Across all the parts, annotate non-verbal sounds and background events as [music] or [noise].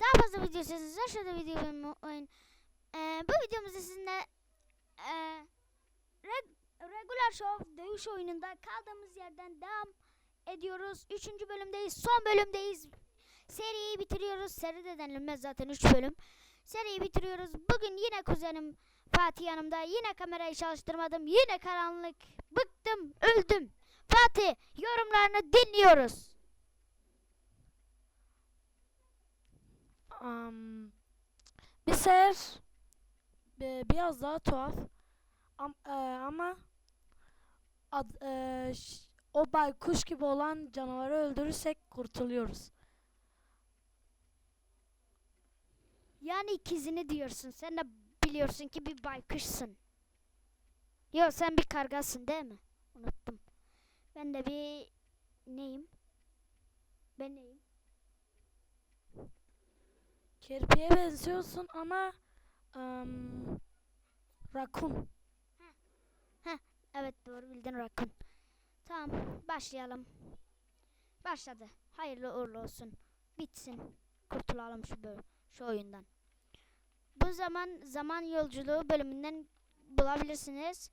Daha, fazla video istiyorsanız aşağıda video benim oyun. Ee, bu videomuzda sizinle e, reg, Regular Show dövüş oyununda kaldığımız yerden devam ediyoruz. Üçüncü bölümdeyiz. Son bölümdeyiz. Seriyi bitiriyoruz. Seri de denilmez zaten 3 bölüm. Seriyi bitiriyoruz. Bugün yine kuzenim Fatih yanımda. Yine kamerayı çalıştırmadım. Yine karanlık. Bıktım. Öldüm. Fatih yorumlarını dinliyoruz. Am, bir sefer e, biraz daha tuhaf Am, e, ama ad, e, o baykuş gibi olan canavarı öldürürsek kurtuluyoruz. Yani ikizini diyorsun. Sen de biliyorsun ki bir baykuşsun. Yok sen bir kargasın değil mi? Unuttum. Ben de bir neyim? Ben neyim? Kirpiye benziyorsun ama am, rakun. Evet doğru bildin Rakun. Tamam başlayalım. Başladı. Hayırlı uğurlu olsun. Bitsin. Kurtulalım şu böl- şu oyundan. Bu zaman zaman yolculuğu bölümünden bulabilirsiniz.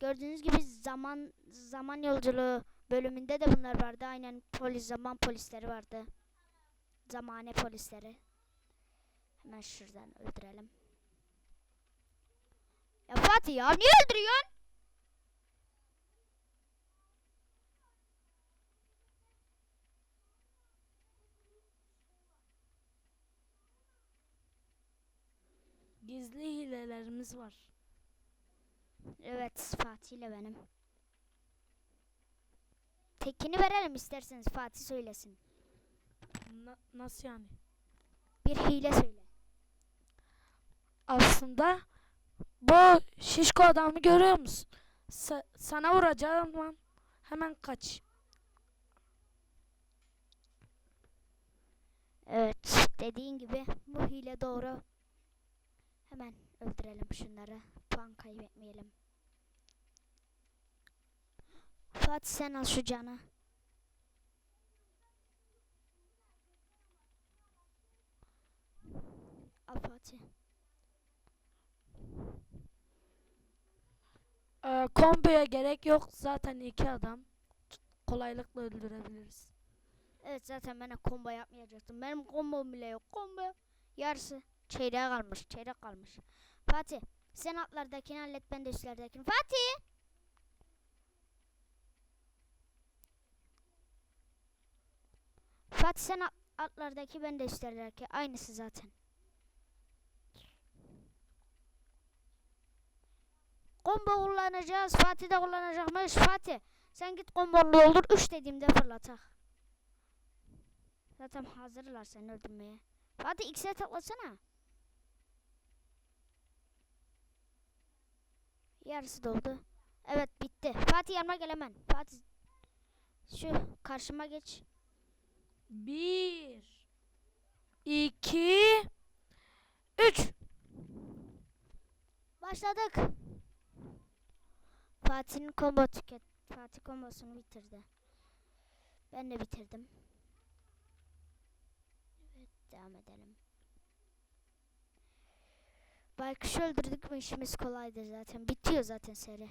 Gördüğünüz gibi zaman zaman yolculuğu bölümünde de bunlar vardı. Aynen polis zaman polisleri vardı. Zamane polisleri. Hemen şuradan öldürelim. Ya Fatih ya niye öldürüyorsun? Gizli hilelerimiz var. Evet Fatih ile benim. Tekini verelim isterseniz Fatih söylesin. Na- nasıl yani? Bir hile söyle. Aslında bu şişko adamı görüyor musun? Sa- sana vuracağım lan. Hemen kaç. Evet dediğin gibi bu hile doğru. Hemen öldürelim şunları. Puan kaybetmeyelim. Fatih sen al şu canı. Al Fatih. Ee, komboya gerek yok. Zaten iki adam. Kolaylıkla öldürebiliriz. Evet zaten ben de combo yapmayacaktım. Benim kombom bile yok. Combo yarısı çeyreğe kalmış. Çeyrek kalmış. Fatih sen altlardakini hallet ben de üstlerdekini. Fatih! Fatih sen altlardaki ben de üstlerdeki. Aynısı zaten. Combo kullanacağız. Fatih de kullanacakmış. Fatih sen git kombolu olur. 3 dediğimde fırlatak. Zaten hazırlar seni öldürmeye. Fatih X'e tıklasana. Yarısı doldu. Evet bitti. Fatih yanıma gel hemen. Fatih şu karşıma geç. Bir, iki, üç. Başladık. Fatih'in combo tüket. Fatih kombosunu bitirdi. Ben de bitirdim. Evet devam edelim. Baykuş'u öldürdük mü işimiz kolaydır zaten. Bitiyor zaten seri.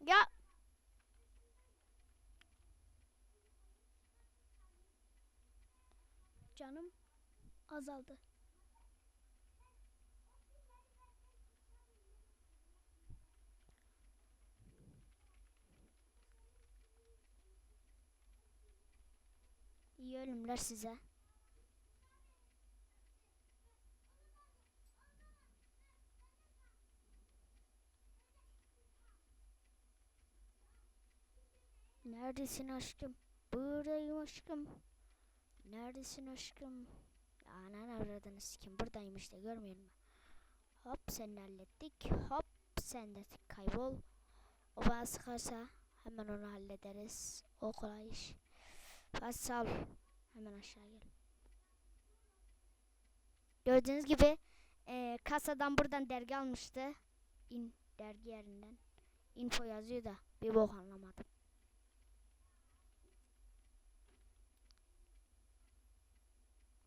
Ya canım azaldı. İyi ölümler size. Neredesin aşkım? Buradayım aşkım. Neredesin aşkım? Anan avradını sikim. Buradayım işte görmüyor musun? Hop seni hallettik. Hop sen de kaybol. O bana sıkarsa hemen onu hallederiz. O kolay iş. Ol. Hemen aşağı gel. Gördüğünüz gibi e, kasadan buradan dergi almıştı. İn, dergi yerinden. Info yazıyor da bir bok anlamadım.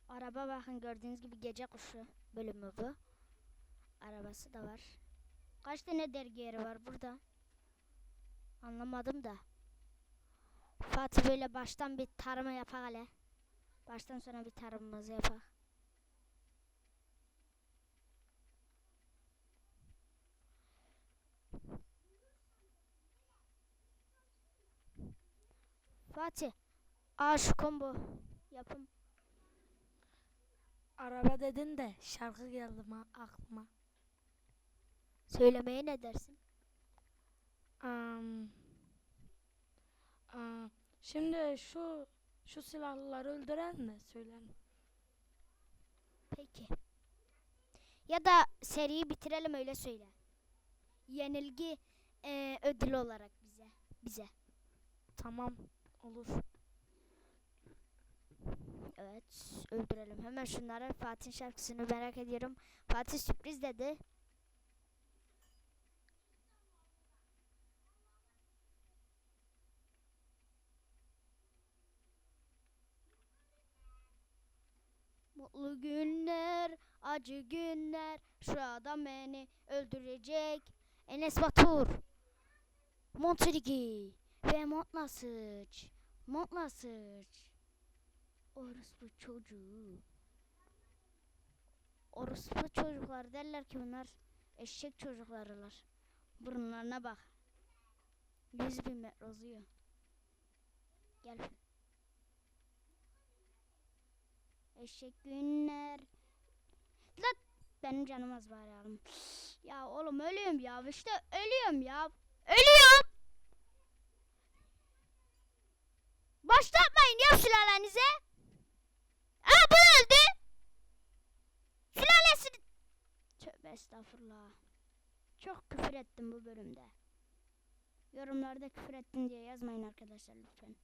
Araba bakın gördüğünüz gibi gece kuşu bölümü bu. Arabası da var. Kaç tane dergi yeri var burada? Anlamadım da. Fatih böyle baştan bir tarama yapak hele. Baştan sona bir tarımımızı yapak. Fatih. Aa şu combo yapım. Araba dedin de şarkı geldi ma aklıma. Söylemeye ne dersin? Am, aa, şimdi şu şu silahlıları öldüren mi söyleyin. Peki. Ya da seriyi bitirelim öyle söyle. Yenilgi eee ödülü olarak bize. Bize. Tamam olur. Evet öldürelim. Hemen şunları Fatih şarkısını merak ediyorum. Fatih sürpriz dedi. Mutlu günler, acı günler. Şu adam beni öldürecek. Enes Batur. Montrigi ve Montla Sıç. Montla Sıç. Orospu çocuğu. Orospu çocuklar derler ki bunlar eşek çocuklarılar. Burunlarına bak. Yüz bin metre uzuyor. Gel. Eşek günler. Lan benim canım az bari alım. Ya oğlum ölüyorum ya işte ölüyorum ya. Ölüyorum. Başlatmayın ya sülalenize. Aa bu öldü. Sülalesini... Tövbe estağfurullah. Çok küfür ettim bu bölümde. Yorumlarda küfür ettin diye yazmayın arkadaşlar lütfen.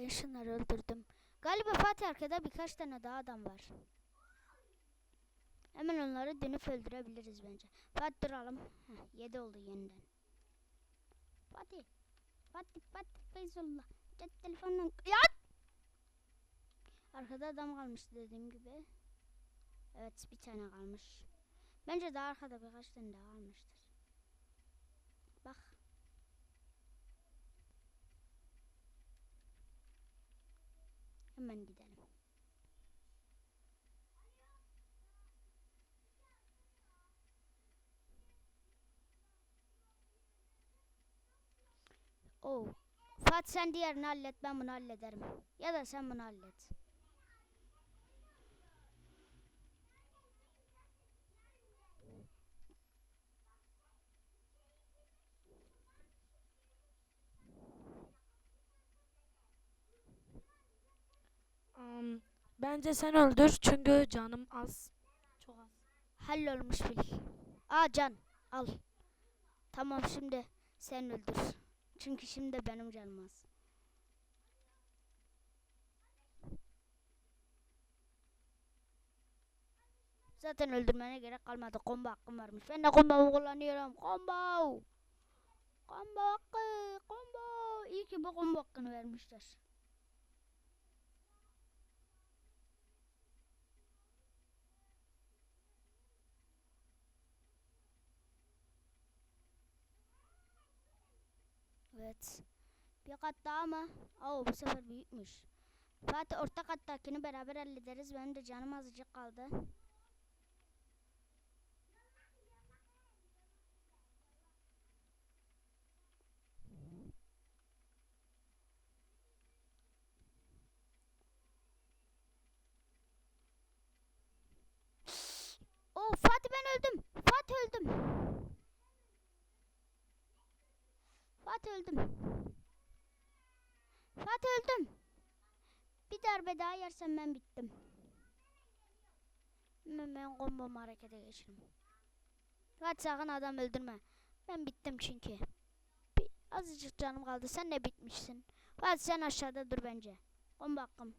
Ben öldürdüm. Galiba Fatih arkada birkaç tane daha adam var. Hemen onları dönüp öldürebiliriz bence. Fatih duralım. Heh, 7 oldu yeniden. Fatih. Fatih Fatih Feyzullah. Cep telefonla. Yat! Arkada adam kalmıştı dediğim gibi. Evet bir tane kalmış. Bence daha arkada birkaç tane daha kalmıştır. Bak. Hemen gidelim. Oh. Fatih sen diğerini hallet ben bunu hallederim. Ya da sen bunu hallet. Am, bence sen öldür çünkü canım az. Çok az. Hallolmuş bil. Aa can al. Tamam şimdi sen öldür. Çünkü şimdi benim canım az. Zaten öldürmene gerek kalmadı. Combo hakkım varmış. Ben de combo'mu kullanıyorum. Combo. Combo hakkı. Combo. İyi ki bu combo hakkını vermişler. Evet. Bir kat daha mı? Oo bu sefer büyükmüş. Fatih orta kattakini beraber hallederiz. Benim de canım azıcık kaldı. Oo Fatih ben öldüm. Fatih öldüm. Fatih öldüm. Fatih öldüm. Bir darbe daha yersem ben bittim. Hemen ben kombomu harekete geçireyim. Hadi sakın adam öldürme. Ben bittim çünkü. Bir, azıcık canım kaldı. Sen de bitmişsin. Hadi sen aşağıda dur bence. Bomba hakkım.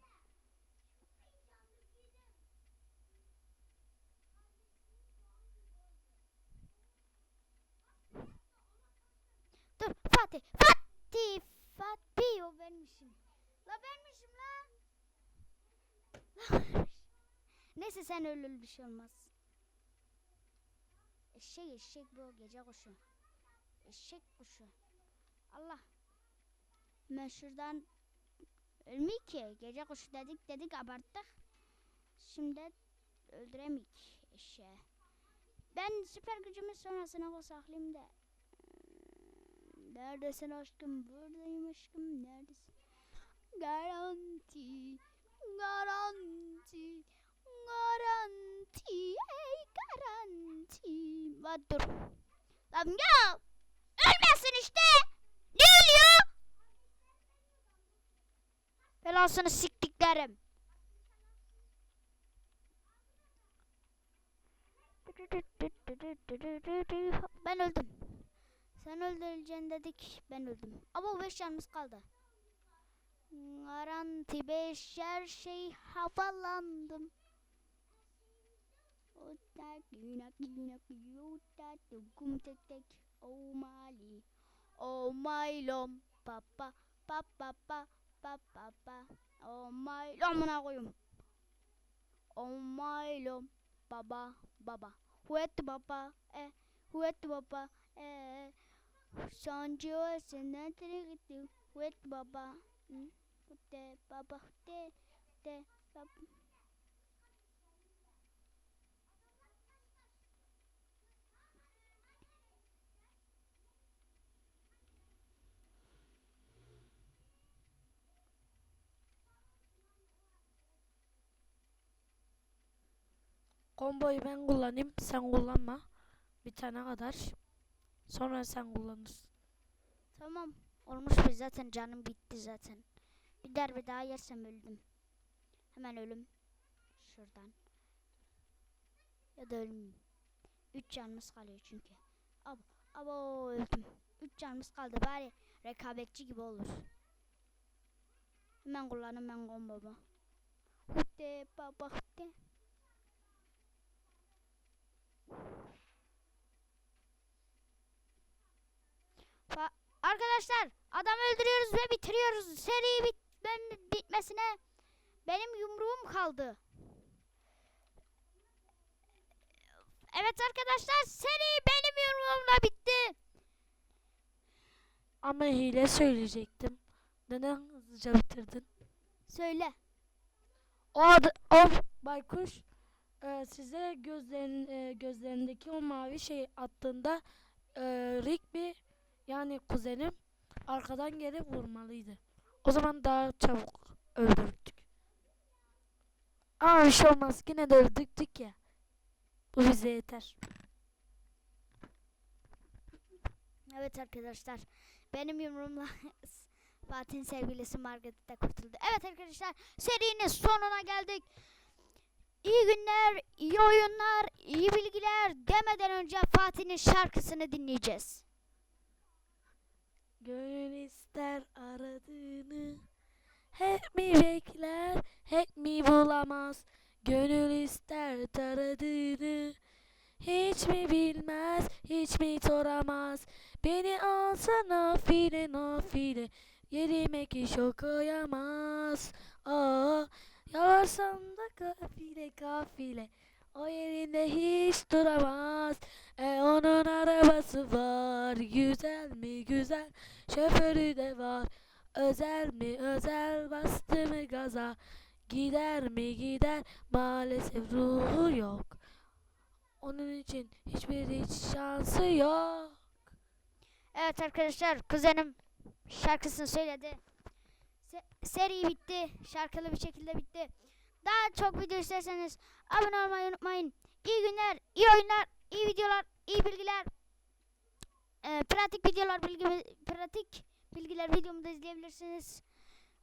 Dur Fatih. Fatih. Fatih o benmişim. La benmişim la. La. Neyse sen ölür bir şey olmaz. Eşek eşek bu gece kuşu. Eşek kuşu. Allah. Ben şuradan ölmeyik ki. Gece kuşu dedik dedik abarttık. Şimdi öldüremeyik eşeği. Ben süper gücümü sonrasına saklayayım da. Neredesin aşkım? Buradayım aşkım. Neredesin? Garanti. Garanti. Garanti. Ey garanti. Lan dur. Lan ya. Ölmesin işte. Ne ölüyor? Belasını siktiklerim. Ben öldüm. Sen öldüreceksin dedik. Ben öldüm. Ama beş yanımız kaldı. Garanti beş her şey havalandım. Otak yunak yunak yutak kum tek tek oh mali oh my lom papa papa papa papa pa oh my lom koyayım oh my lom baba baba huet baba eh huet baba eh Sanjo senden gitti huet baba hutte baba hutte hutte baba Komboyu ben kullanayım. Sen kullanma. Bitene kadar. Sonra sen kullanırsın. Tamam. Olmuş bir zaten canım bitti zaten. Bir darbe daha yersem öldüm. Hemen ölüm. Şuradan. Ya da ölüm. Üç canımız kalıyor çünkü. Abo, abo öldüm. Üç canımız kaldı bari rekabetçi gibi olur. Hemen kullan hemen kombomu. Hutte baba hutte. Fa Arkadaşlar adam öldürüyoruz ve bitiriyoruz. Seri bit ben bitmesine benim yumruğum kaldı. Evet arkadaşlar seri benim yumruğumla bitti. Ama hile söyleyecektim. Neden hızlıca bitirdin? Söyle. O adı, o baykuş e, size gözlerin e, gözlerindeki o mavi şey attığında e, Rigby yani kuzenim arkadan gelip vurmalıydı. O zaman daha çabuk öldürdük. Ama bir şey olmaz. Yine de öldürdük ya. Bu bize yeter. Evet arkadaşlar benim yumruğumla [laughs] Fatih'in sevgilisi Margaret de kurtuldu. Evet arkadaşlar serinin sonuna geldik. İyi günler, iyi oyunlar, iyi bilgiler demeden önce Fatih'in şarkısını dinleyeceğiz. Gönül ister aradığını. Hep mi bekler hep mi bulamaz? Gönül ister taradığını. Hiç mi bilmez hiç mi soramaz Beni alsa nafile nafile. Yerime ki şok koyamaz. Aa, Yalarsam da kafile kafile O yerinde hiç duramaz. E onun arabası var. Güzel mi? Güzel. Şoförü de var. Özel mi? Özel. Bastı mı gaza? Gider mi? Gider. Maalesef ruhu yok. Onun için hiçbir hiç şansı yok. Evet arkadaşlar kuzenim şarkısını söyledi. Se- seri bitti. Şarkılı bir şekilde bitti. Daha çok video isterseniz abone olmayı unutmayın. İyi günler, iyi oyunlar, iyi videolar, iyi bilgiler. E, pratik videolar, bilgi, pratik bilgiler videomu da izleyebilirsiniz.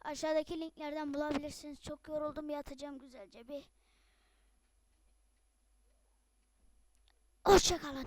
Aşağıdaki linklerden bulabilirsiniz. Çok yoruldum yatacağım güzelce bir. Hoşçakalın.